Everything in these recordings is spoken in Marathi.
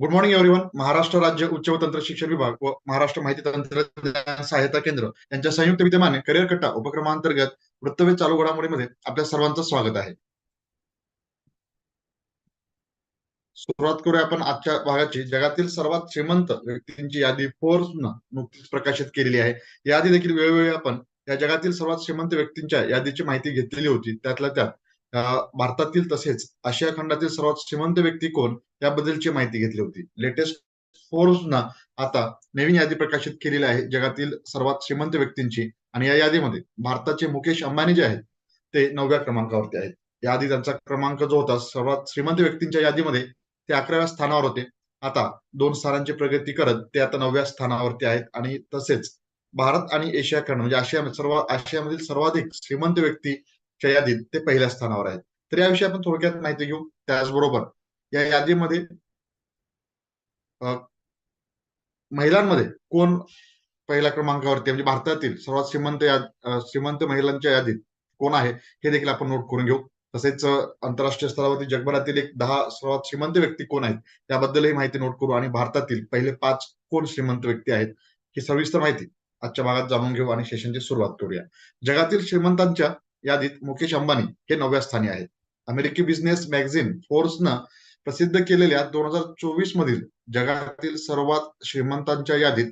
गुड मॉर्निंग एव्हरीवन महाराष्ट्र राज्य उच्च व तंत्र शिक्षण विभाग व महाराष्ट्र माहिती तंत्रज्ञान सहायता केंद्र यांच्या संयुक्त विद्यमाने करिअर कट्टा उपक्रमांतर्गत वृत्तवेध चालू घडामोडीमध्ये आपल्या सर्वांचं स्वागत आहे. सुरुवात करूया आपण आजच्या भागाची. जगातील सर्वात श्रीमंत व्यक्तींची यादी फोर्स नुकतीच प्रकाशित केलेली आहे. यादी देखील वेळोवेळी आपण या जगातील सर्वात श्रीमंत व्यक्तींच्या यादीची माहिती घेतलेली होती. त्यातल्या त्यात भारतातील तसेच आशिया खंडातील सर्वात श्रीमंत व्यक्ती कोण? याबद्दलची माहिती घेतली होती. लेटेस्ट फोर्सना आता नवीन यादी प्रकाशित केलेली आहे. जगातील सर्वात श्रीमंत व्यक्तींची. आणि या यादीमध्ये भारताचे मुकेश अंबानी जे आहेत ते नवव्या क्रमांकावरती आहेत. याआधी त्यांचा क्रमांक जो होता सर्वात श्रीमंत व्यक्तींच्या यादीमध्ये ते अकराव्या स्थानावर होते. आता दोन स्थानांची प्रगती करत ते आता नवव्या स्थानावरती आहेत. आणि तसेच भारत आणि एशिया खंड म्हणजे आशिया सर्व आशियामधील सर्वाधिक श्रीमंत व्यक्ती च्या यादीत ते पहिल्या स्थानावर आहेत. तर याविषयी आपण थोडक्यात माहिती घेऊ. त्याचबरोबर या यादीमध्ये महिलांमध्ये कोण पहिल्या क्रमांकावरती म्हणजे भारतातील सर्वात श्रीमंत श्रीमंत महिलांच्या यादीत कोण आहे? हे देखील आपण नोट करून घेऊ. तसेच आंतरराष्ट्रीय स्तरावरती जगभरातील एक दहा सर्वात श्रीमंत व्यक्ती कोण आहेत? त्याबद्दलही माहिती नोट करू आणि भारतातील पहिले पाच कोण श्रीमंत व्यक्ती आहेत? ही सविस्तर माहिती आजच्या भागात जाणून घेऊ आणि सेशनची सुरुवात करूया. जगातील श्रीमंतांच्या यादीत मुकेश अंबानी हे नवव्या स्थानी आहेत. अमेरिकी बिझनेस मॅगझिन फोर्सनं प्रसिद्ध केलेल्या दोन हजार चोवीस मधील जगातील सर्वात श्रीमंतांच्या यादीत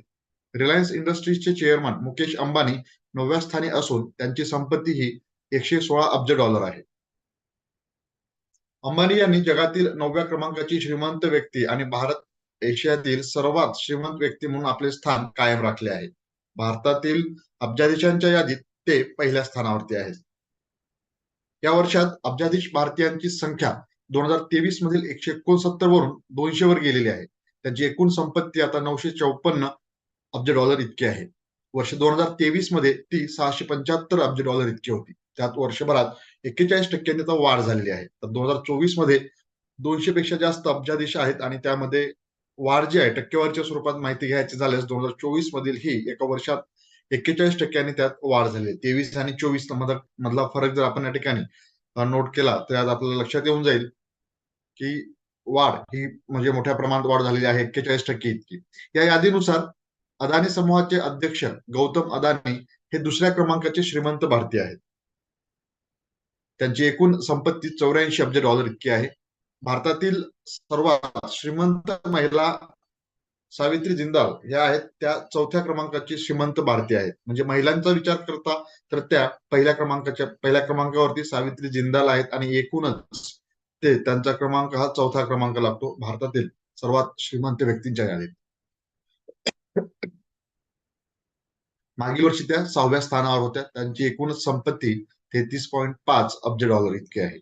रिलायन्स इंडस्ट्रीजचे चेअरमन मुकेश अंबानी नवव्या स्थानी असून त्यांची संपत्ती ही एकशे सोळा अब्ज डॉलर आहे. अंबानी यांनी जगातील नवव्या क्रमांकाची श्रीमंत व्यक्ती आणि भारत एशियातील सर्वात श्रीमंत व्यक्ती म्हणून आपले स्थान कायम राखले आहे. भारतातील अब्जाधीशांच्या यादीत ते पहिल्या स्थानावरती आहेत. या वर्षात अब्जाधीश भारतीयांची संख्या दोन हजार तेवीस मधील एकशे एकोणसत्तर वरून दोनशे वर गेलेली आहे. त्यांची एकूण संपत्ती आता नऊशे चौपन्न अब्ज डॉलर इतकी आहे. वर्ष दोन हजार तेवीसमध्ये ती सहाशे पंच्याहत्तर अब्ज डॉलर इतकी होती. त्यात वर्षभरात एक्केचाळीस टक्क्यांनी आता वाढ झालेली आहे. तर दोन हजार चोवीसमध्ये दोनशे पेक्षा जास्त अब्जाधीश आहेत आणि त्यामध्ये वाढ जी आहे टक्केवारीच्या स्वरूपात माहिती घ्यायची झाल्यास दोन हजार चोवीस मधील ही एका वर्षात एक्केचाळीस टक्क्यांनी त्यात वाढ झाली तेवीस आणि चोवीस मधला फरक जर आपण या ठिकाणी नोट केला तर आज आपल्याला लक्षात येऊन जाईल की वाढ ही म्हणजे मोठ्या प्रमाणात वाढ झालेली आहे एक्केचाळीस टक्के इतकी. या यादीनुसार अदानी समूहाचे अध्यक्ष गौतम अदानी हे दुसऱ्या क्रमांकाचे श्रीमंत भारतीय आहेत. त्यांची एकूण संपत्ती चौऱ्याऐंशी अब्ज डॉलर इतकी आहे. भारतातील सर्वात श्रीमंत महिला सावित्री जिंदाल ह्या आहेत त्या चौथ्या क्रमांकाची श्रीमंत भारतीय आहेत. म्हणजे महिलांचा विचार करता तर त्या पहिल्या क्रमांकाच्या पहिल्या क्रमांकावरती सावित्री जिंदाल आहेत आणि एकूणच ते त्यांचा क्रमांक हा चौथा क्रमांक लागतो भारतातील सर्वात श्रीमंत व्यक्तींच्या यादीत. मागील वर्षी त्या सहाव्या स्थानावर होत्या. त्यांची एकूणच संपत्ती तेहतीस पॉईंट पाच अब्ज डॉलर इतकी आहे.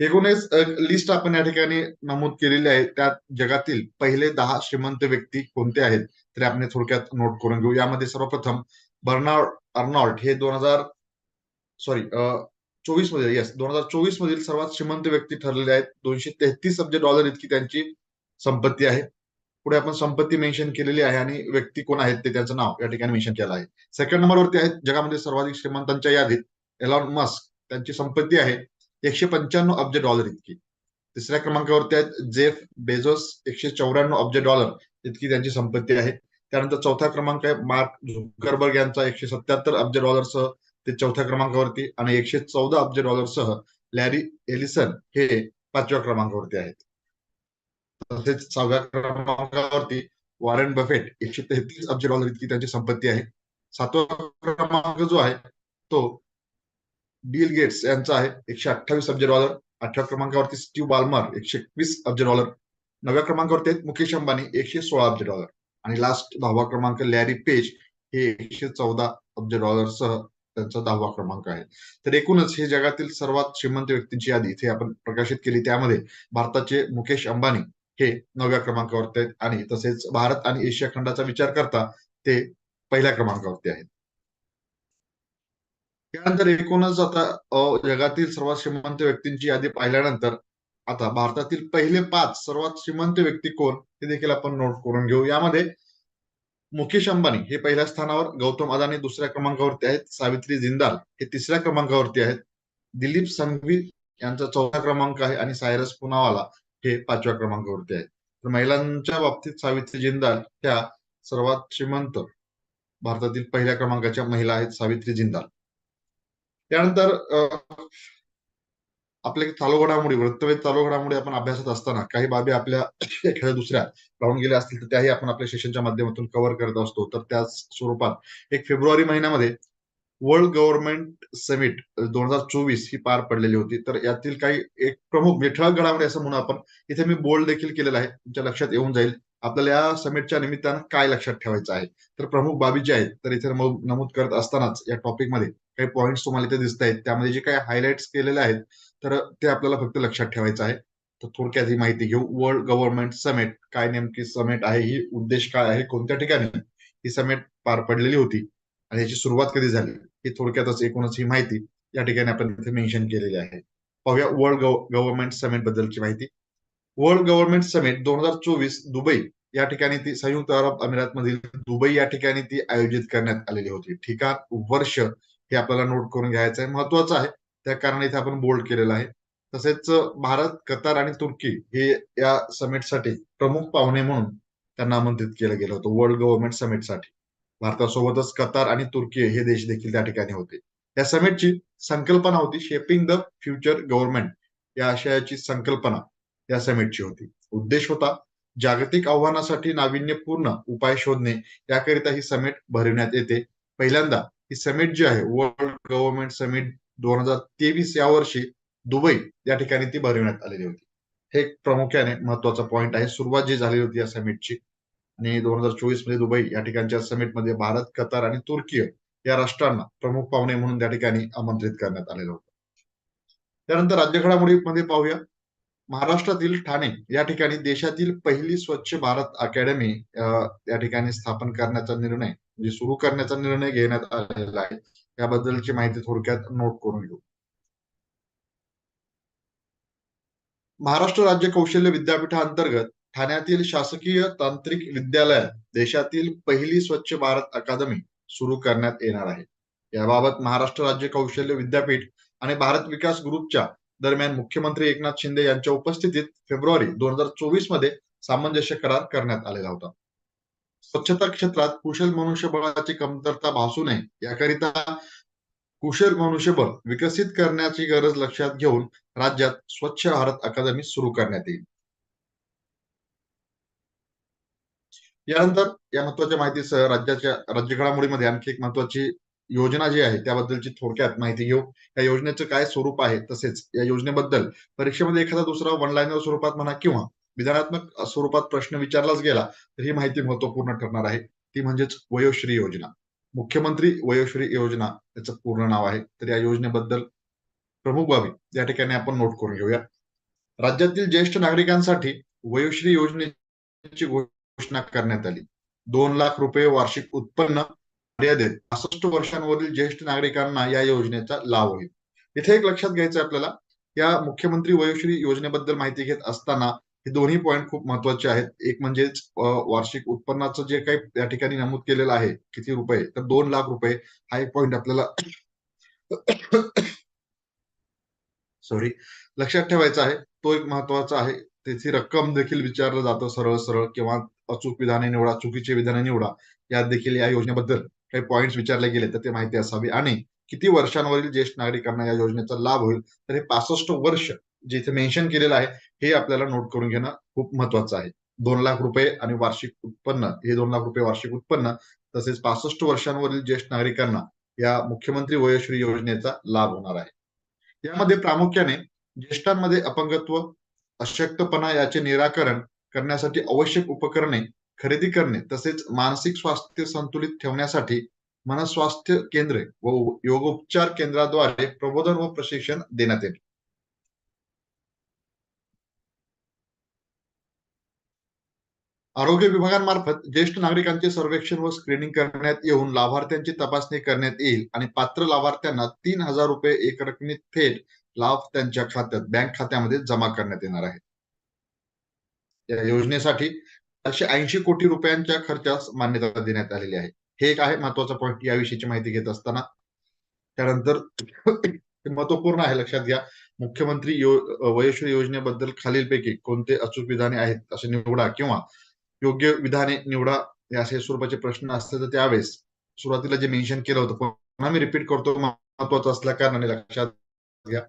एकूणच लिस्ट आपण या ठिकाणी नमूद केलेली आहे. त्यात जगातील पहिले दहा श्रीमंत व्यक्ती कोणते आहेत? तरी आपण थोडक्यात नोट करून घेऊ. यामध्ये सर्वप्रथम बर्नार्ड अर्नॉल्ड हे दोन हजार सॉरी चोवीसमध्ये येस दोन हजार चोवीस मधील सर्वात श्रीमंत व्यक्ती ठरलेले आहेत. दोनशे तेहतीस अब्ज डॉलर इतकी त्यांची संपत्ती आहे. पुढे आपण संपत्ती मेन्शन केलेली आहे आणि व्यक्ती कोण आहेत ते त्यांचं नाव या ठिकाणी मेन्शन केलं आहे. सेकंड नंबरवरती आहेत जगामध्ये सर्वाधिक श्रीमंतांच्या यादीत एलॉन मस्क त्यांची संपत्ती आहे. एकशे पंच्याण्णव अब्ज डॉलर इतकी. तिसऱ्या क्रमांकावरती आहेत जेफ बेझोस एकशे चौऱ्याण्णव अब्ज डॉलर इतकी त्यांची संपत्ती आहे. त्यानंतर चौथा क्रमांक आहे मार्क झुकरबर्ग यांचा एकशे सत्याहत्तर अब्ज डॉलरसह ते चौथ्या क्रमांकावरती आणि एकशे चौदा अब्ज डॉलरसह लॅरी एलिसन हे पाचव्या क्रमांकावरती आहेत. तसेच सहाव्या क्रमांकावरती वॉरेन बफेट एकशे तेहतीस अब्ज डॉलर इतकी त्यांची संपत्ती आहे. सातवा क्रमांक जो आहे तो बिल गेट्स यांचा आहे एकशे अठ्ठावीस अब्ज डॉलर अठरा क्रमांकावरती स्टीव्ह बाल्मर एकशे एकवीस अब्ज डॉलर नव्या क्रमांकावरती आहेत मुकेश अंबानी एकशे सोळा अब्ज डॉलर आणि लास्ट दहावा क्रमांक लॅरी पेज हे एकशे चौदा अब्ज डॉलरसह त्यांचा दहावा क्रमांक आहे. तर एकूणच हे जगातील सर्वात श्रीमंत व्यक्तींची यादी इथे आपण प्रकाशित केली. त्यामध्ये भारताचे मुकेश अंबानी हे नवव्या क्रमांकावरती आहेत आणि तसेच भारत आणि एशिया खंडाचा विचार करता ते पहिल्या क्रमांकावरती आहेत. त्यानंतर एकूणच आता जगातील सर्वात श्रीमंत व्यक्तींची यादी पाहिल्यानंतर आता भारतातील पहिले पाच सर्वात श्रीमंत व्यक्ती कोण हे देखील आपण नोट करून घेऊ. यामध्ये मुकेश अंबानी हे पहिल्या स्थानावर गौतम अदानी दुसऱ्या क्रमांकावरती आहेत सावित्री जिंदाल हे तिसऱ्या क्रमांकावरती आहेत दिलीप संघवी यांचा चौथा क्रमांक आहे आणि सायरस पुनावाला हे पाचव्या क्रमांकावरती आहे तर महिलांच्या बाबतीत सावित्री जिंदाल त्या सर्वात श्रीमंत भारतातील पहिल्या क्रमांकाच्या महिला आहेत सावित्री जिंदाल. त्यानंतर आपल्या चालू घडामोडी वृत्तवेध चालू घडामोडी आपण अभ्यासात असताना काही बाबी आपल्या एखाद्या दुसऱ्या राहून गेल्या असतील तर त्याही आपण आपल्या सेशनच्या माध्यमातून कव्हर करत असतो. तर त्याच स्वरूपात एक फेब्रुवारी महिन्यामध्ये वर्ल्ड गव्हर्नमेंट समिट दोन हजार चोवीस ही पार पडलेली होती. तर यातील काही एक प्रमुख म्हणजे ठळक घडामोडी असं म्हणून आपण इथे मी बोल्ड देखील केलेला आहे. तुमच्या लक्षात येऊन जाईल आपल्याला या समिटच्या निमित्तानं काय लक्षात ठेवायचं आहे. तर प्रमुख बाबी ज्या आहेत तर इथे नमूद नमूद करत असतानाच या टॉपिकमध्ये काही पॉईंट्स तुम्हाला इथे दिसत आहेत त्यामध्ये जे काही हायलाइट्स केलेले आहेत तर ते आपल्याला फक्त लक्षात ठेवायचं आहे. तर थोडक्यात ही माहिती घेऊ. वर्ल्ड गव्हर्नमेंट समिट काय नेमकी समिट आहे? ही उद्देश काय आहे? कोणत्या ठिकाणी? ही समिट पार पडलेली होती. आणि याची सुरुवात कधी झाली? ही थोडक्यातच एकूणच ही माहिती या ठिकाणी आपण इथे मेन्शन केलेली आहे. पाहूया वर्ल्ड गव्हर्नमेंट समिट बद्दलची माहिती. वर्ल्ड गव्हर्नमेंट समिट दोन हजार चोवीस दुबई या ठिकाणी ती संयुक्त अरब अमिरात मधील दुबई या ठिकाणी ती आयोजित करण्यात आलेली होती. ठिकाण वर्ष हे आपल्याला नोट करून घ्यायचं आहे. महत्वाचं आहे. त्या कारणाने इथे आपण बोल्ड केलेलं आहे. तसेच भारत कतार आणि तुर्की हे या समिटसाठी प्रमुख पाहुणे म्हणून त्यांना आमंत्रित केलं गेलं होतं. वर्ल्ड गव्हर्नमेंट समिटसाठी भारतासोबतच कतार आणि तुर्की हे देश देखील त्या ठिकाणी होते. या समिटची संकल्पना होती शेपिंग द फ्युचर गव्हर्नमेंट या आशयाची संकल्पना या समिटची होती. उद्देश होता जागतिक आव्हानासाठी नाविन्यपूर्ण उपाय शोधणे. याकरिता ही समिट भरविण्यात येते. पहिल्यांदा ही समिट जी आहे वर्ल्ड गव्हर्नमेंट समिट दोन हजार तेवीस या वर्षी दुबई या ठिकाणी ती भरविण्यात आलेली होती. हे एक प्रामुख्याने महत्त्वाचा पॉइंट आहे. सुरुवात जी झाली होती या समिटची आणि दोन हजार चोवीसमध्ये दुबई या ठिकाणच्या समिटमध्ये भारत कतार आणि तुर्की या राष्ट्रांना प्रमुख पाहुणे म्हणून त्या ठिकाणी आमंत्रित करण्यात आलेलं होतं. त्यानंतर राज्य घडामोडीमध्ये पाहूया. महाराष्ट्रातील ठाणे या ठिकाणी देशातील पहिली स्वच्छ भारत अकॅडमी या ठिकाणी स्थापन करण्याचा निर्णय म्हणजे सुरू करण्याचा निर्णय घेण्यात आलेला आहे. याबद्दलची माहिती थोडक्यात नोट करून घेऊ. महाराष्ट्र राज्य कौशल्य विद्यापीठाअंतर्गत ठाण्यातील शासकीय तांत्रिक विद्यालयात देशातील पहिली स्वच्छ भारत अकादमी सुरू करण्यात येणार आहे. याबाबत महाराष्ट्र राज्य कौशल्य विद्यापीठ आणि भारत विकास ग्रुपच्या दरम्यान मुख्यमंत्री एकनाथ शिंदे यांच्या उपस्थितीत फेब्रुवारी दोन हजार चोवीसमध्ये सामंजस्य करार करण्यात आलेला होता. स्वच्छता क्षेत्रात कुशल मनुष्यबळाची कमतरता भासू नये याकरिता कुशल मनुष्यबळ विकसित करण्याची गरज लक्षात घेऊन राज्यात स्वच्छ भारत अकादमी सुरू करण्यात येईल. यानंतर या महत्त्वाच्या माहितीसह राज्याच्या राज्य घडामोडीमध्ये आणखी एक महत्वाची योजना जी आहे त्याबद्दलची थोडक्यात माहिती घेऊ. या योजनेचं काय स्वरूप आहे तसेच या योजनेबद्दल परीक्षेमध्ये एखादा दुसरा वन लाईनर स्वरूपात म्हणा किंवा विधानात्मक स्वरूपात प्रश्न विचारलाच गेला तर ही माहिती महत्त्वपूर्ण ठरणार आहे. ती म्हणजेच वयोश्री योजना. मुख्यमंत्री वयोश्री योजना याचं पूर्ण नाव आहे. तर या योजनेबद्दल प्रमुख बाबी या ठिकाणी आपण नोट करून घेऊया. राज्यातील ज्येष्ठ नागरिकांसाठी वयोश्री योजनेची घोषणा करण्यात आली. दोन लाख रुपये वार्षिक उत्पन्न मर्यादित पासष्ट वर्षांवरील ज्येष्ठ नागरिकांना या योजनेचा लाभ होईल. इथे एक लक्षात घ्यायचं आपल्याला या मुख्यमंत्री वयोश्री योजनेबद्दल माहिती घेत असताना हे दोन्ही पॉईंट खूप महत्त्वाचे आहेत. एक म्हणजेच वार्षिक उत्पन्नाचं जे काही या ठिकाणी नमूद केलेलं आहे किती रुपये तर दोन लाख रुपये हा एक पॉईंट आपल्याला सॉरी लक्षात ठेवायचा आहे. तो एक महत्त्वाचा आहे. त्याची रक्कम देखील विचारलं जातं सरळ सरळ किंवा अचूक विधाने निवडा चुकीचे विधाने निवडा यात देखील या योजनेबद्दल. काही पॉईंट्स विचारले गेले तर ते माहिती असावी. आणि किती वर्षांवरील ज्येष्ठ नागरिकांना या योजनेचा लाभ होईल? तर हे पासष्ट वर्ष जे इथे मेन्शन केलेलं आहे हे आपल्याला नोट करून घेणं खूप महत्वाचं आहे. दोन लाख रुपये आणि वार्षिक उत्पन्न हे दोन लाख रुपये वार्षिक उत्पन्न तसेच पासष्ट वर्षांवरील ज्येष्ठ नागरिकांना या मुख्यमंत्री वयोश्री योजनेचा लाभ होणार आहे. यामध्ये प्रामुख्याने ज्येष्ठांमध्ये अपंगत्व अशक्तपणा याचे निराकरण करण्यासाठी आवश्यक उपकरणे खरेदी करणे तसेच मानसिक स्वास्थ्य संतुलित ठेवण्यासाठी मनस्वास्थ्य केंद्रे व योगोपचार केंद्राद्वारे प्रबोधन व प्रशिक्षण देण्यात येईल आरोग्य विभागांमार्फत ज्येष्ठ नागरिकांचे सर्वेक्षण व स्क्रीनिंग करण्यात येऊन लाभार्थ्यांची तपासणी करण्यात येईल आणि पात्र लाभार्थ्यांना तीन हजार रुपये एक रकमी थेट लाभ त्यांच्या खात्यात बँक खात्यामध्ये जमा करण्यात येणार आहे. या योजनेसाठी चारशे ऐंशी कोटी रुपयांच्या खर्चास मान्यता देण्यात आलेली आहे. हे एक आहे महत्त्वाचा पॉईंट याविषयीची माहिती घेत असताना त्यानंतर महत्त्वपूर्ण आहे लक्षात घ्या. मुख्यमंत्री यो वयोश्री योजनेबद्दल खालीलपैकी कोणते अचूक विधाने आहेत असे निवडा किंवा योग्य विधाने निवडा असे स्वरूपाचे प्रश्न असते तर त्यावेळेस सुरुवातीला जे मेन्शन केलं होतं पुन्हा मी रिपीट करतो महत्वाचं असल्या कारणाने लक्षात घ्या.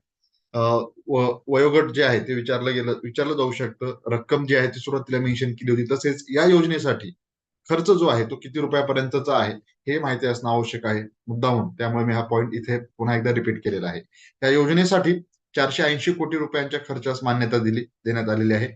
वयोगट जे आहे ते विचारलं गेलं विचारलं जाऊ शकतं. रक्कम जी आहे ती सुरुवातीला मेन्शन केली होती. तसेच या योजनेसाठी खर्च जो आहे तो किती रुपयापर्यंतचा आहे हे माहिती असणं आवश्यक आहे. मुद्दाहून त्यामुळे मी हा पॉईंट इथे पुन्हा एकदा रिपीट केलेला आहे. या योजनेसाठी चारशे ऐंशी कोटी रुपयांच्या खर्चास मान्यता दिली देण्यात आलेली आहे.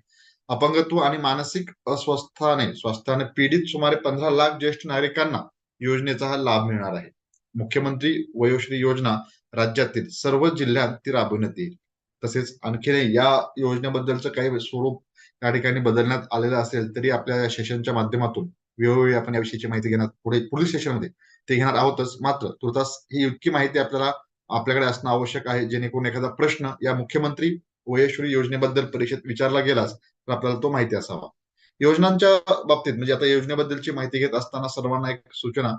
अपंगत्व आणि मानसिक अस्वस्थाने स्वास्थ्याने पीडित सुमारे पंधरा लाख ज्येष्ठ नागरिकांना योजनेचा हा लाभ मिळणार आहे. मुख्यमंत्री वयोश्री योजना राज्यातील सर्व जिल्ह्यात ती राबविण्यात येईल. तसेच आणखीनही या योजनेबद्दलचं काही स्वरूप या ठिकाणी बदलण्यात आलेलं असेल तरी आपल्या सेशनच्या माध्यमातून वेळोवेळी आपण याविषयीची माहिती घेणार पुढे पुढील सेशनमध्ये ते घेणार आहोतच. मात्र तुर्तास ही इतकी माहिती आपल्याला आपल्याकडे असणं आवश्यक आहे. जेणेकरून एखादा प्रश्न या मुख्यमंत्री वयश्री योजनेबद्दल परीक्षेत विचारला गेलाच तर आपल्याला तो माहिती असावा. योजनांच्या बाबतीत म्हणजे आता योजनेबद्दलची माहिती घेत असताना सर्वांना एक सूचना.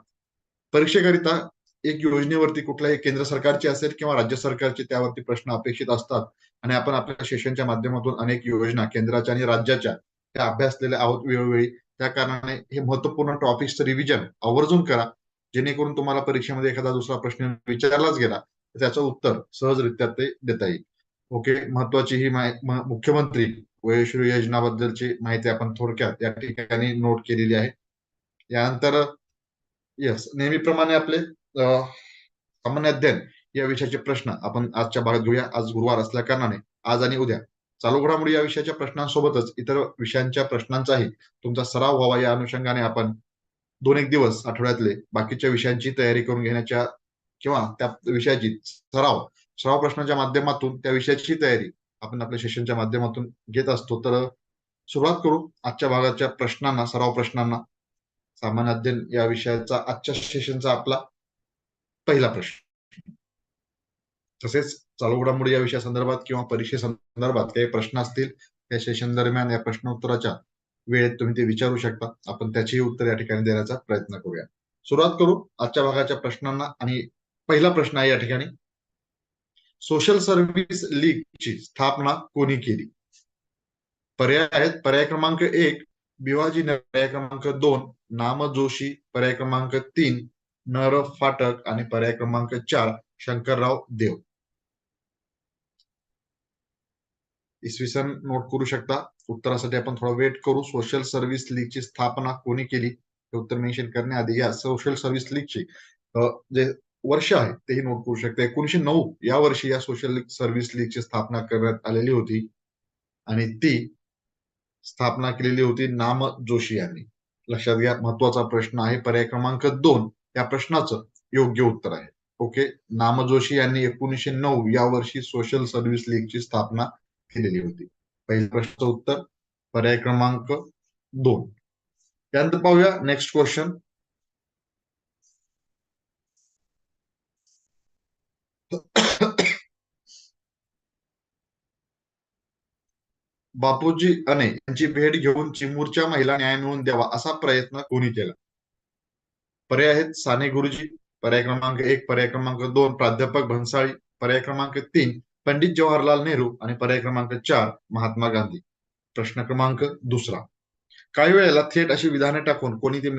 परीक्षेकरिता एक योजनेवरती कुठल्याही केंद्र सरकारची असेल किंवा राज्य सरकारचे त्यावरती प्रश्न अपेक्षित असतात आणि आपण आपल्या सेशनच्या माध्यमातून अनेक योजना केंद्राच्या आणि राज्याच्या त्या अभ्यासलेल्या आहोत वेळोवेळी. त्या कारणाने हे महत्त्वपूर्ण टॉपिक्सचं रिव्हिजन आवर्जून करा. जेणेकरून तुम्हाला परीक्षेमध्ये एखादा दुसरा प्रश्न विचारलाच गेला तर त्याचं उत्तर सहजरित्या ते देता येईल. ओके महत्वाची ही मुख्यमंत्री वयश्री योजनाबद्दलची माहिती आपण थोडक्यात या ठिकाणी नोट केलेली आहे. यानंतर यस नेहमीप्रमाणे आपले सामान्य अध्ययन या विषयाचे प्रश्न आपण आजच्या भागात घेऊया. आज गुरुवार असल्या कारणाने आज आणि उद्या चालू घडामोडी या विषयाच्या प्रश्नांसोबतच इतर विषयांच्या प्रश्नांचाही तुमचा सराव व्हावा या अनुषंगाने आपण दोन एक दिवस आठवड्यातले बाकीच्या विषयांची तयारी करून घेण्याच्या किंवा त्या विषयाची सराव सराव प्रश्नांच्या माध्यमातून त्या विषयाची तयारी आपण आपल्या सेशनच्या माध्यमातून घेत असतो. तर सुरुवात करू आजच्या भागाच्या प्रश्नांना सराव प्रश्नांना. सामान्य अध्ययन या विषयाचा आजच्या सेशनचा आपला पहिला प्रश्न. तसेच चालू घडामोडी या विषया संदर्भात किंवा परीक्षे संदर्भात काही प्रश्न असतील त्या सेशन दरम्यान या प्रश्नोत्तराच्या वेळेत तुम्ही ते विचारू शकता. आपण त्याचीही उत्तर या ठिकाणी देण्याचा प्रयत्न करूया. सुरुवात करू आजच्या भागाच्या प्रश्नांना आणि पहिला प्रश्न आहे या ठिकाणी. सोशल सर्व्हिस लीगची स्थापना कोणी केली? पर्याय आहेत. पर्याय क्रमांक एक भिवाजी पर्याय क्रमांक दोन नाम जोशी पर्याय क्रमांक तीन नर फाटक आणि पर्याय क्रमांक चार शंकरराव देव. इसवी सन नोट करू शकता? उत्तरासाठी आपण थोडा वेट करू. सोशल सर्व्हिस लीगची स्थापना कोणी केली? हे उत्तर मेन्शन करण्याआधी या सोशल सर्व्हिस लीगची जे वर्ष आहे तेही नोट करू शकता. एकोणीशे नऊ या वर्षी या सोशल सर्व्हिस लीगची स्थापना करण्यात आलेली होती. आणि ती स्थापना केलेली होती नाम जोशी यांनी. लक्षात घ्या महत्त्वाचा प्रश्न आहे. पर्याय क्रमांक दोन या प्रश्नाचं योग्य उत्तर आहे. ओके नामजोशी यांनी एकोणीशे नऊ या वर्षी सोशल सर्व्हिस लीगची स्थापना केलेली होती. पहिल्या प्रश्नाचं उत्तर पर्याय क्रमांक दोन. त्यानंतर पाहूया नेक्स्ट क्वेश्चन बापूजी अने यांची भेट घेऊन चिमूरच्या महिला न्याय मिळवून द्यावा असा प्रयत्न कोणी केला? पर्याय आहेत. साने गुरुजी पर्याय क्रमांक एक पर्याय क्रमांक दोन प्राध्यापक भन्साळी पर्याय क्रमांक तीन पंडित जवाहरलाल नेहरू आणि पर्याय क्रमांक चार महात्मा गांधी. प्रश्न क्रमांक दुसरा. काही वेळेला थेट अशी विधाने टाकून कोणी ते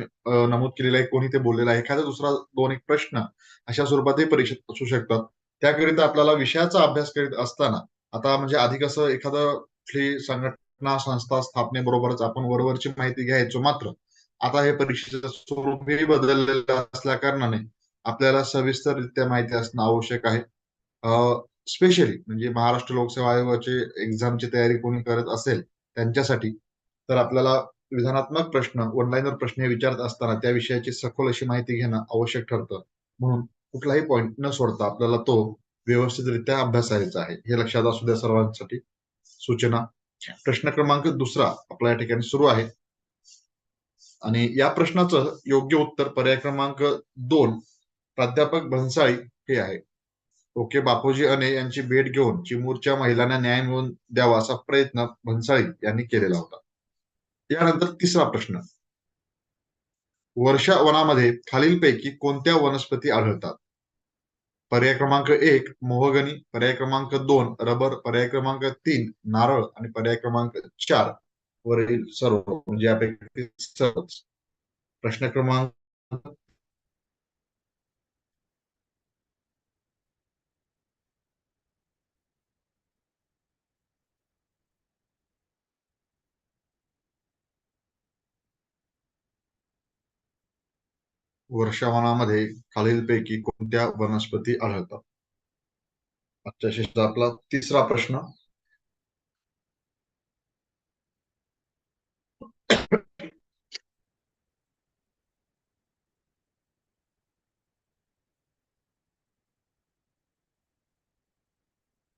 नमूद केलेलं आहे कोणी ते बोललेलं आहे एखादा दुसरा दोन एक प्रश्न अशा स्वरूपातही परीक्षेत असू शकतात. त्याकरिता आपल्याला विषयाचा अभ्यास करीत असताना आता म्हणजे आधी कसं एखादं कुठली संघटना संस्था स्थापनेबरोबरच आपण वरवरची माहिती घ्यायचो मात्र आता हे परीक्षेचं स्वरूपही बदललेलं असल्या कारणाने आपल्याला सविस्तररित्या माहिती असणं आवश्यक आहे. स्पेशली म्हणजे महाराष्ट्र लोकसेवा आयोगाचे एक्झामची तयारी कोणी करत असेल त्यांच्यासाठी तर आपल्याला विधानात्मक प्रश्न ऑनलाईनवर प्रश्न विचारत असताना त्या विषयाची सखोल अशी माहिती घेणं आवश्यक ठरतं. म्हणून कुठलाही पॉईंट न सोडता आपल्याला तो व्यवस्थितरित्या अभ्यासायचा आहे. हे लक्षात असू द्या सर्वांसाठी. सूचना. प्रश्न क्रमांक दुसरा आपल्या या ठिकाणी सुरू आहे. आणि या प्रश्नाचं योग्य उत्तर पर्याय क्रमांक दोन प्राध्यापक भन्साळी हे आहे. ओके बापूजी अने यांची भेट घेऊन चिमूरच्या महिलांना न्याय मिळवून द्यावा असा प्रयत्न भन्साळी यांनी केलेला होता. यानंतर तिसरा प्रश्न. वर्षा वनामध्ये खालीलपैकी कोणत्या वनस्पती आढळतात? पर्याय क्रमांक एक मोहगनी पर्याय क्रमांक दोन रबर पर्याय क्रमांक तीन नारळ आणि पर्याय क्रमांक चार वरील सर्व म्हणजे यापैकी सर्वच. प्रश्न क्रमांक वर्षावनामध्ये खालीलपैकी कोणत्या वनस्पती आढळतात? आजच्या शिष्टा आपला तिसरा प्रश्न.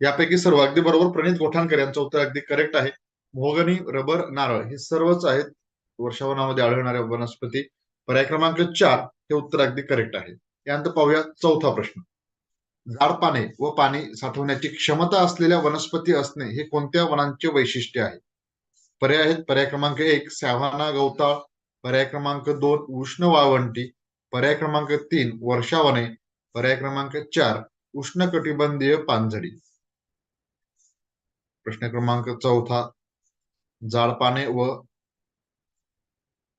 यापैकी सर्व अगदी बरोबर प्रणित गोठाणकर यांचं उत्तर अगदी करेक्ट आहे. मोहगनी रबर नारळ हे सर्वच आहेत वर्षावनामध्ये आढळणाऱ्या वनस्पती. पर्याय क्रमांक चार हे उत्तर अगदी करेक्ट आहे. यानंतर पाहूया चौथा प्रश्न. झाड पाने व पाणी साठवण्याची क्षमता असलेल्या वनस्पती असणे हे कोणत्या वनांचे वैशिष्ट्य आहे? पर्याय आहेत. पर्याय क्रमांक एक सॅव्हाना गवताळ पर्याय क्रमांक दोन उष्ण वाळवंटी. पर्याय क्रमांक तीन वर्षावने. पर्याय क्रमांक चार उष्ण कटिबंधीय पानझडी. प्रश्न क्रमांक चौथा जाड पाने व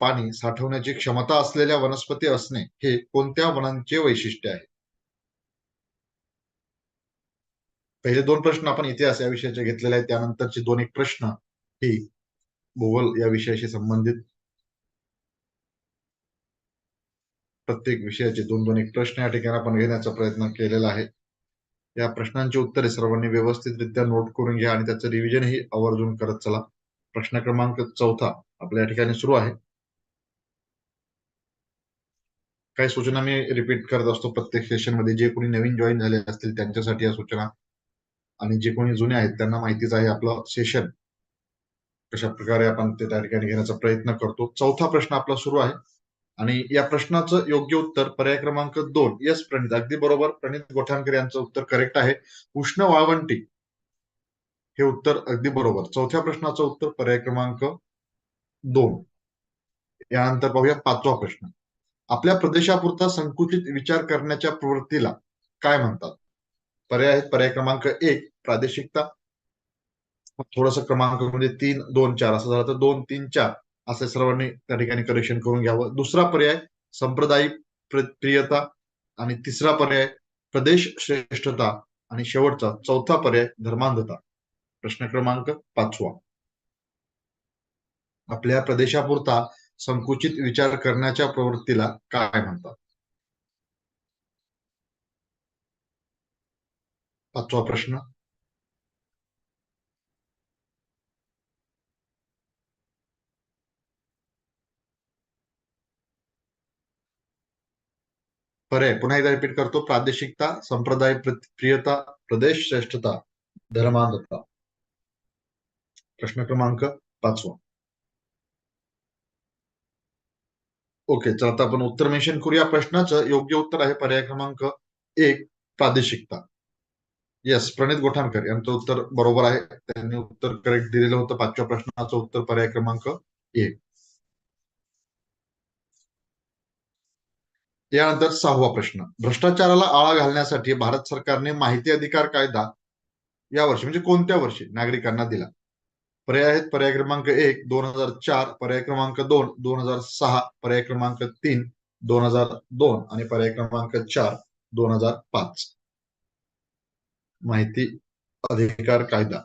पाणी साठवण्याची क्षमता असलेल्या वनस्पती असणे हे कोणत्या वनांचे वैशिष्ट्य आहे? पहिले दोन प्रश्न आपण इतिहास या विषयाचे घेतलेले आहेत. त्यानंतरचे दोन एक प्रश्न ही भूगोल या विषयाशी संबंधित प्रत्येक विषयाचे दोन दोन एक प्रश्न या ठिकाणी आपण घेण्याचा प्रयत्न केलेला आहे. या प्रश्नांची उत्तरे सर्वांनी व्यवस्थितरित्या नोट करून घ्या आणि त्याचं रिव्हिजनही आवर्जून करत चला. प्रश्न क्रमांक चौथा आपल्या या ठिकाणी सुरू आहे. काही सूचना मी रिपीट करत असतो. प्रत्येक सेशनमध्ये जे कोणी नवीन जॉईन झाले असतील त्यांच्यासाठी या सूचना आणि जे कोणी जुने आहेत त्यांना माहितीच आहे आपलं सेशन कशा प्रकारे आपण ते त्या ठिकाणी घेण्याचा प्रयत्न करतो. चौथा प्रश्न आपला सुरू आहे. आणि या प्रश्नाचं योग्य उत्तर पर्याय क्रमांक दोन. यस प्रणित. अगदी बरोबर. प्रणित गोठाणकर यांचं उत्तर करेक्ट आहे. उष्ण वाळवंटी. हे उत्तर अगदी बरोबर. चौथ्या प्रश्नाचं उत्तर पर्याय क्रमांक दोन. यानंतर पाहूया पाचवा प्रश्न. आपल्या प्रदेशापुरता संकुचित विचार करण्याच्या प्रवृत्तीला काय म्हणतात? पर्याय आहेत. पर्याय क्रमांक एक प्रादेशिकता. थोडस क्रमांक म्हणजे तीन दोन चार असं झालं तर दोन तीन चार असे सर्वांनी त्या ठिकाणी करेक्शन करून घ्यावं. दुसरा पर्याय सांप्रदायिक प्रियता आणि तिसरा पर्याय प्रदेश श्रेष्ठता आणि शेवटचा चौथा पर्याय धर्मांधता. प्रश्न क्रमांक पाचवा. आपल्या प्रदेशापुरता संकुचित विचार करण्याच्या प्रवृत्तीला काय म्हणतात? पाचवा प्रश्न. पर्याय पुन्हा एकदा रिपीट करतो. प्रादेशिकता संप्रदाय प्रियता प्रदेश श्रेष्ठता धर्मांधता. प्रश्न क्रमांक पाचवा. ओके चला आता आपण उत्तर मेन्शन करूया प्रश्नाचं. योग्य उत्तर आहे पर्याय क्रमांक एक प्रादेशिकता. येस प्रणित गोठाणकर यांचं उत्तर बरोबर आहे. त्यांनी उत्तर करेक्ट दिलेलं होतं पाचव्या प्रश्नाचं उत्तर पर्याय क्रमांक एक. यानंतर सहावा प्रश्न. भ्रष्टाचाराला आळा घालण्यासाठी भारत सरकारने माहिती अधिकार कायदा या वर्षी म्हणजे कोणत्या वर्षी नागरिकांना दिला? पर्याय आहेत पर्याय क्रमांक एक दोन हजार चार पर्याय क्रमांक दोन दोन हजार सहा पर्याय क्रमांक तीन दोन हजार दोन आणि पर्याय क्रमांक चार दोन हजार पाच. माहिती अधिकार कायदा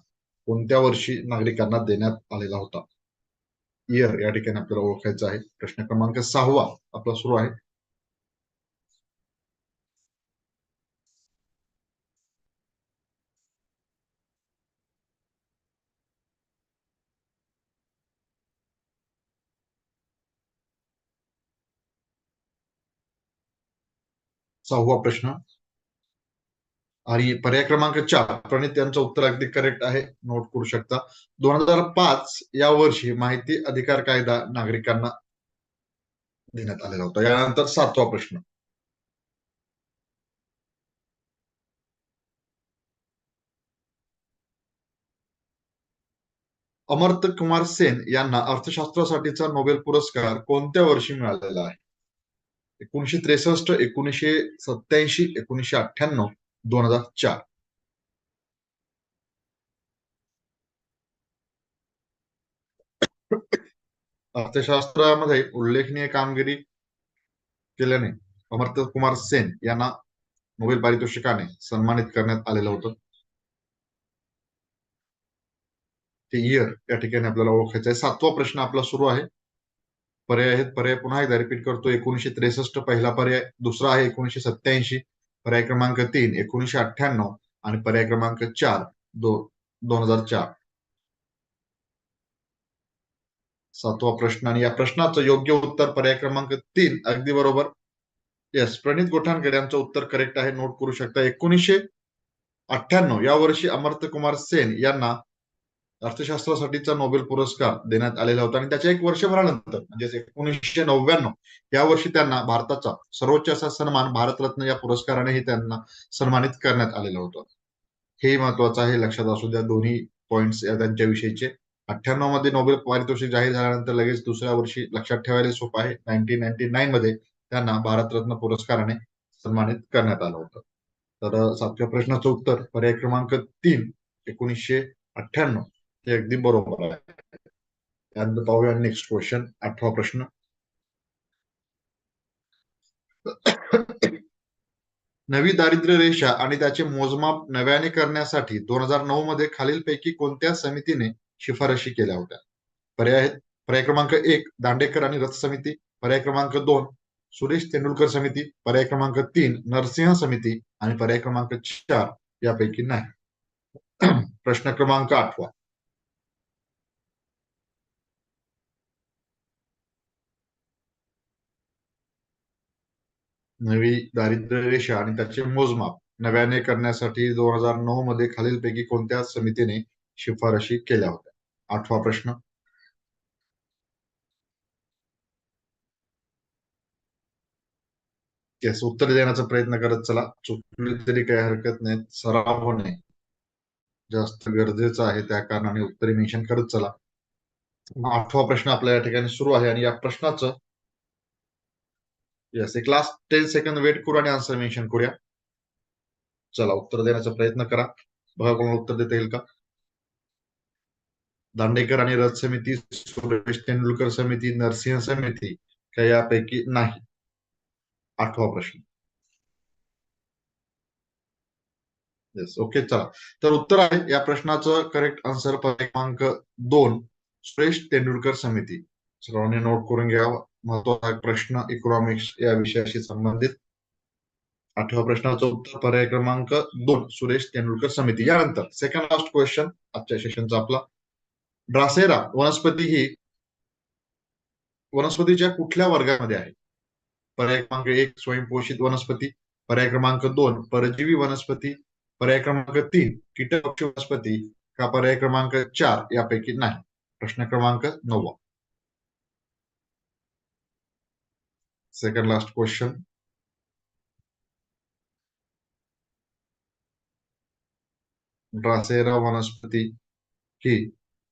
कोणत्या वर्षी नागरिकांना देण्यात आलेला होता? इयर या ठिकाणी आपल्याला ओळखायचं आहे. प्रश्न क्रमांक सहावा आपला सुरू आहे. सहावा प्रश्न. आणि पर्याय क्रमांक चार प्रणित यांचं उत्तर अगदी करेक्ट आहे. नोट करू शकता. दोन हजार पाच या वर्षी माहिती अधिकार कायदा नागरिकांना देण्यात आलेला होता. यानंतर सातवा प्रश्न. अमर्त कुमार सेन यांना अर्थशास्त्रासाठीचा नोबेल पुरस्कार कोणत्या वर्षी मिळालेला आहे? एकोणीशे त्रेसष्ट एकोणीशे सत्याऐंशी एकोणीशे अठ्ठ्याण्णव दोन हजार चार. अर्थशास्त्रामध्ये उल्लेखनीय कामगिरी केल्याने अमर्त्य कुमार सेन यांना नोबेल पारितोषिकाने सन्मानित करण्यात आलेलं होतं. ते इयर या ठिकाणी आपल्याला ओळखायचं आहे. सातवा प्रश्न आपला सुरू आहे. पर्याय आहेत पर्याय पुन्हा एकदा रिपीट करतो. एकोणीशे त्रेसष्ट पहिला पर्याय दुसरा आहे एकोणीशे सत्याऐंशी पर्याय क्रमांक तीन एकोणीशे अठ्ठ्याण्णव आणि पर्याय क्रमांक चार दो दोन हजार चार. सातवा प्रश्न आणि या प्रश्नाचं योग्य उत्तर पर्याय क्रमांक तीन अगदी बरोबर. येस प्रणित गोठाणकर यांचं उत्तर करेक्ट आहे. नोट करू शकता एकोणीसशे अठ्ठ्याण्णव या वर्षी अमर्त्य कुमार सेन यांना अर्थशास्त्रासाठीचा नोबेल पुरस्कार देण्यात आलेला होता. आणि त्याच्या एक वर्षभरानंतर म्हणजे एकोणीसशे नव्याण्णव या वर्षी त्यांना भारताचा सर्वोच्च असा सन्मान भारतरत्न या पुरस्कारानेही त्यांना सन्मानित करण्यात आलेलं होतं. हे महत्वाचं आहे लक्षात असू द्या दोन्ही पॉइंट्स या त्यांच्याविषयीचे. अठ्ठ्याण्णवमध्ये नोबेल पारितोषिक जाहीर झाल्यानंतर लगेच दुसऱ्या वर्षी लक्षात ठेवायला सोपं आहे. नाईन्टीन नाईन्टी नाईन मध्ये त्यांना भारतरत्न पुरस्काराने सन्मानित करण्यात आलं होतं. तर सातव्या प्रश्नाचं उत्तर पर्याय क्रमांक तीन एकोणीसशे अठ्ठ्याण्णव. ते अगदी बरोबर आहे. त्यानंतर पाहूया नेक्स्ट क्वेश्चन आठवा प्रश्न. नवी दारिद्र्य रेषा आणि त्याचे मोजमाप नव्याने करण्यासाठी दोन हजार नऊ मध्ये खालीलपैकी कोणत्या समितीने शिफारशी केल्या होत्या? पर्याय पर्याय क्रमांक एक दांडेकर आणि रथ समिती. पर्याय क्रमांक दोन सुरेश तेंडुलकर समिती. पर्याय क्रमांक तीन नरसिंह समिती. आणि पर्याय क्रमांक चार यापैकी नाही. प्रश्न क्रमांक आठवा. नवी दारिद्र्य रेषा आणि त्याचे मोजमाप नव्याने करण्यासाठी दोन हजार नऊ मध्ये खालीलपैकी कोणत्या समितीने शिफारशी केल्या होत्या? आठवा प्रश्न. येस उत्तर देण्याचा प्रयत्न करत चला. चुकली तरी काही हरकत नाही. सराव होणे जास्त गरजेचं आहे त्या कारणाने उत्तरे मेन्शन करत चला. आठवा प्रश्न आपल्या या ठिकाणी सुरू आहे आणि या प्रश्नाचं येस एक लास्ट टेन सेकंद वेट करू आणि आन्सर मेन्शन करूया. चला उत्तर देण्याचा प्रयत्न करा. बघा कोणाला उत्तर देता येईल का? दांडेकर आणि रथ समिती सुरेश तेंडुलकर समिती नरसिंह समिती का यापैकी नाही? आठवा प्रश्न. येस ओके चला. तर उत्तर आहे या प्रश्नाचं करेक्ट आन्सर क्रमांक दोन सुरेश तेंडुलकर समिती. सर्वांनी नोट करून घ्यावा. महत्त्वाचा प्रश्न इकॉनॉमिक्स या विषयाशी संबंधित. आठव्या प्रश्नाचं उत्तर पर्याय क्रमांक दोन सुरेश तेंडुलकर समिती. यानंतर सेकंड लास्ट क्वेश्चन आजच्या सेशनचा आपला. ड्रासेरा वनस्पती ही वनस्पतीच्या कुठल्या वर्गामध्ये आहे? पर्याय क्रमांक एक स्वयंपोषित वनस्पती. पर्याय क्रमांक दोन परजीवी वनस्पती. पर्याय क्रमांक तीन कीटक वनस्पती. का पर्याय क्रमांक चार यापैकी नाही? प्रश्न क्रमांक नववा. सेकंड लास्ट क्वेश्चन ड्रासेरा वनस्पती ही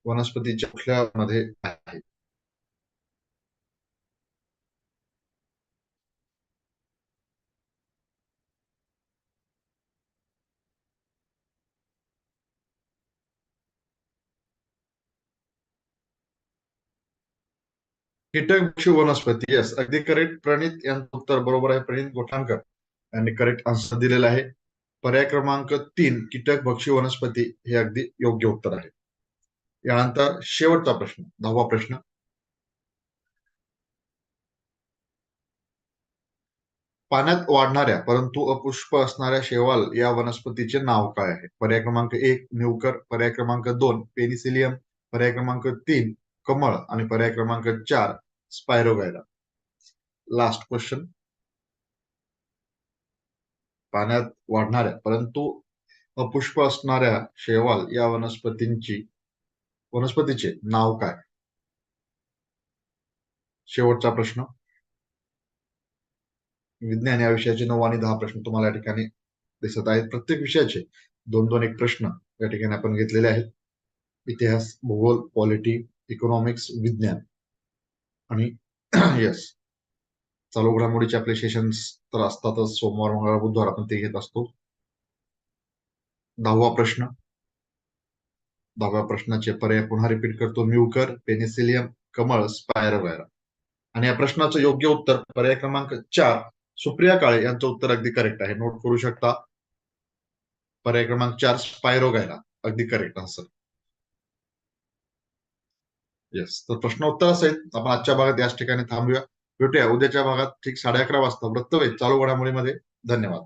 वनस्पतीच्या कुठल्या मध्ये आहे? कीटक वनस्पती यस अगदी करेक्ट प्रणित यांचं उत्तर बरोबर आहे. प्रणित गोठाणकर यांनी करेक्ट आन्सर दिलेला आहे. पर्याय क्रमांक तीन कीटक भक्षी वनस्पती हे अगदी योग्य उत्तर आहे. यानंतर शेवटचा प्रश्न दहावा प्रश्न. पाण्यात वाढणाऱ्या परंतु अपुष्प असणाऱ्या शेवाल या वनस्पतीचे नाव काय आहे? पर्याय क्रमांक एक न्यूकर. पर्याय क्रमांक दोन पेनिसिलियम. पर्याय क्रमांक तीन कमळ आणि पर्याय क्रमांक चार स्पायरोगायरा लास्ट क्वेश्चन पाण्यात वाढणाऱ्या परंतु अपुष्प असणाऱ्या शेवाल या वनस्पतींची वनस्पतीचे नाव काय? शेवटचा प्रश्न. विज्ञान या विषयाचे नऊ आणि दहा प्रश्न तुम्हाला या ठिकाणी दिसत आहेत. प्रत्येक विषयाचे दोन दोन एक प्रश्न या ठिकाणी आपण घेतलेले आहेत. इतिहास भूगोल पॉलिटी इकॉनॉमिक्स विज्ञान आणि येस चालू घडामोडीचे आपले सेशन्स तर असतातच. सोमवार मंगळवार बुधवार आपण ते घेत असतो. दहावा प्रश्न. दहाव्या प्रश्नाचे पर्याय पुन्हा रिपीट करतो. म्युकर पेनिसिलियम कमळ स्पायरोगायरा आणि या प्रश्नाचं योग्य उत्तर पर्याय क्रमांक चार सुप्रिया काळे यांचं उत्तर अगदी करेक्ट आहे. नोट करू शकता. पर्याय क्रमांक चार स्पायरोगायरा अगदी करेक्ट असं. येस तर प्रश्न उत्तर असेल. आपण आजच्या भागात याच ठिकाणी थांबूया. भेटूया. उद्याच्या भागात ठीक साडे अकरा वाजता. वृत्तवेध चालू घडामोडीमध्ये. धन्यवाद.